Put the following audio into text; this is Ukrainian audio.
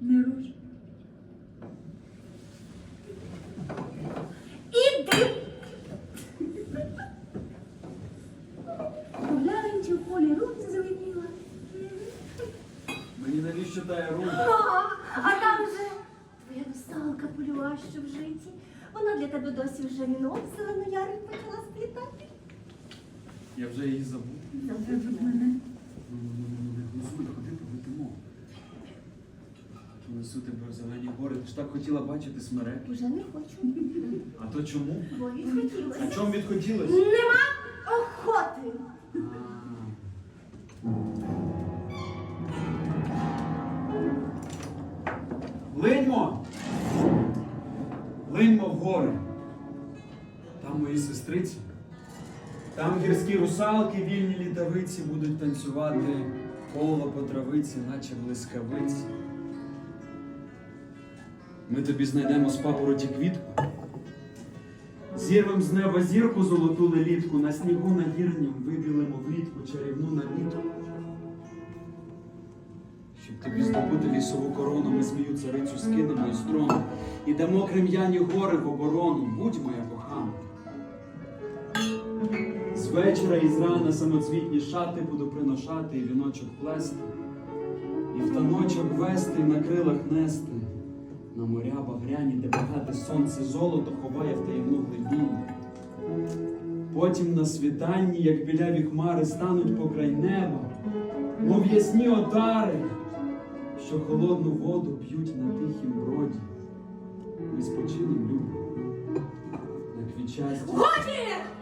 Не руш. Іди! Гуляючи в полі рунь звеніла. Мені навіщо та рунь? А, а там же твоя русалка полюваща в житті. Вона для тебе досі вже вінок зеленоярий почала сплітати. Я вже її забув. Забудь мене. Несу тебе в зелені гори. Ти ж так хотіла бачити смерек. Уже не хочу. А то чому? Бо А чому відходилась? Нема охоти. Линьмо! Линьмо в гори. Там мої сестриці. Там гірські русалки, вільні літавиці будуть танцювати коло по травиці, наче блискавиці. Ми тобі знайдемо з папороті квітку. Зірвем з неба зірку золоту лелітку, на снігу нагірнім вибілимо влітку чарівну намітку. Щоб тобі здобути лісову корону, ми змію царицю скинемо із трону і дамо крем'яні гори в оборону. Будь моя кохана. З вечора і зрана самоцвітні шати буду приношати і віночок плести, і в таночок вести, і на крилах нести. На моря багряні, де багате сонце золото ховає в таємну глибінь. Потім на світанні, як біляві хмари, стануть покрай неба, мов ясні отари, що холодну воду п'ють на тихім броді. Ми спочинем, любимо, на квітчасті. Годі!